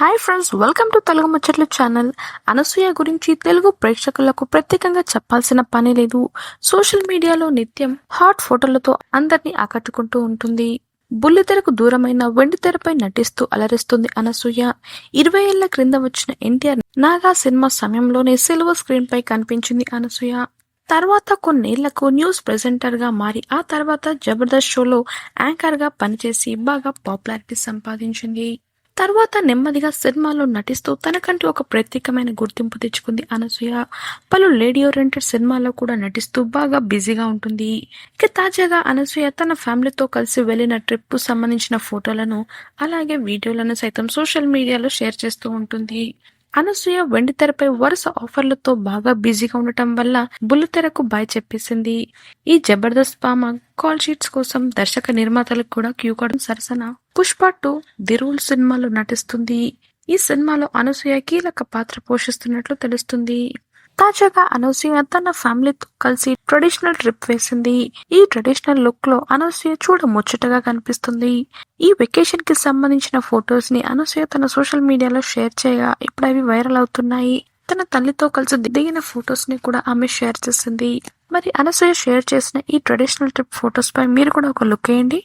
Hi friends welcome to Telugu Muchatlu channel Anasuya గురించి తెలుగు ప్రేక్షకులకు ప్రత్యేకంగా చెప్పాల్సిన పని లేదు. సోషల్ మీడియాలో నిత్యం హాట్ ఫోటోలతో అందరినీ ఆకట్టుకుంటూ ఉంటుంది. బుల్లితెరకు దూరమైన వెండితెరపై నటిస్తూ అలరిస్తుంది అనసూయ. ఇరవై ఏళ్ళ క్రింద వచ్చిన ఎన్టీఆర్ నాగా సినిమా సమయంలోనే సిల్వర్ స్క్రీన్ పై కనిపించింది అనసూయ. తర్వాత కొన్నేళ్ళకు న్యూస్ ప్రెజెంటర్గా మారి ఆ తర్వాత జబర్దస్త్ షోలో యాంకర్గా పనిచేసి బాగా పాపులారిటీ సంపాదించింది. తర్వాత నెమ్మదిగా సినిమాలో నటిస్తూ తనకంటూ ఒక ప్రత్యేకమైన గుర్తింపు తెచ్చుకుంది అనసూయ. పలు లేడీ ఓరియంటెడ్ సినిమాల్లో కూడా నటిస్తూ బాగా బిజీగా ఉంటుంది. ఇక తాజాగా అనసూయ తన ఫ్యామిలీతో కలిసి వెళ్ళిన ట్రిప్ సంబంధించిన ఫోటోలను అలాగే వీడియోలను సైతం సోషల్ మీడియాలో షేర్ చేస్తూ ఉంటుంది. అనసూయ వెండితెరపై వరుస ఆఫర్లతో బాగా బిజీగా ఉండటం వల్ల బుల్లితెరకు బాయ్ చెప్పేసింది. ఈ జబర్దస్త్ పామ కాల్ షీట్స్ కోసం దర్శక నిర్మాతలకు కూడా క్యూ కావడం సరసన. పుష్ప టూ ది రూల్ సినిమాలో నటిస్తుంది. ఈ సినిమాలో అనసూయ కీలక పాత్ర పోషిస్తున్నట్లు తెలుస్తుంది. తాజాగా అనసూయ తన ఫ్యామిలీతో కలిసి ట్రెడిషనల్ ట్రిప్ వేసింది. ఈ ట్రెడిషనల్ లుక్లో అనసూయ చూడ ముచ్చటగా కనిపిస్తుంది. ఈ వెకేషన్కి సంబంధించిన ఫొటోస్ని అనసూయ తన సోషల్ మీడియాలో షేర్ చేయగా ఇప్పుడు అవి వైరల్ అవుతున్నాయి. తన తల్లితో కలిసి దిగిన ఫొటోస్ని కూడా ఆమె షేర్ చేసింది. మరి అనసూయ షేర్ చేసిన ఈ ట్రెడిషనల్ ట్రిప్ ఫొటోస్ పై మీరు కూడా ఒక లుక్ వేయండి.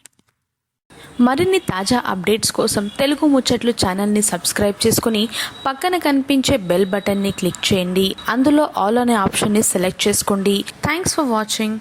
మరిన్ని తాజా అప్డేట్స్ కోసం తెలుగు ముచ్చట్లు ఛానల్ని సబ్స్క్రైబ్ చేసుకుని పక్కన కనిపించే బెల్ బటన్ని క్లిక్ చేయండి. అందులో ఆల్ అనే ఆప్షన్ని సెలెక్ట్ చేసుకోండి. Thanks for watching.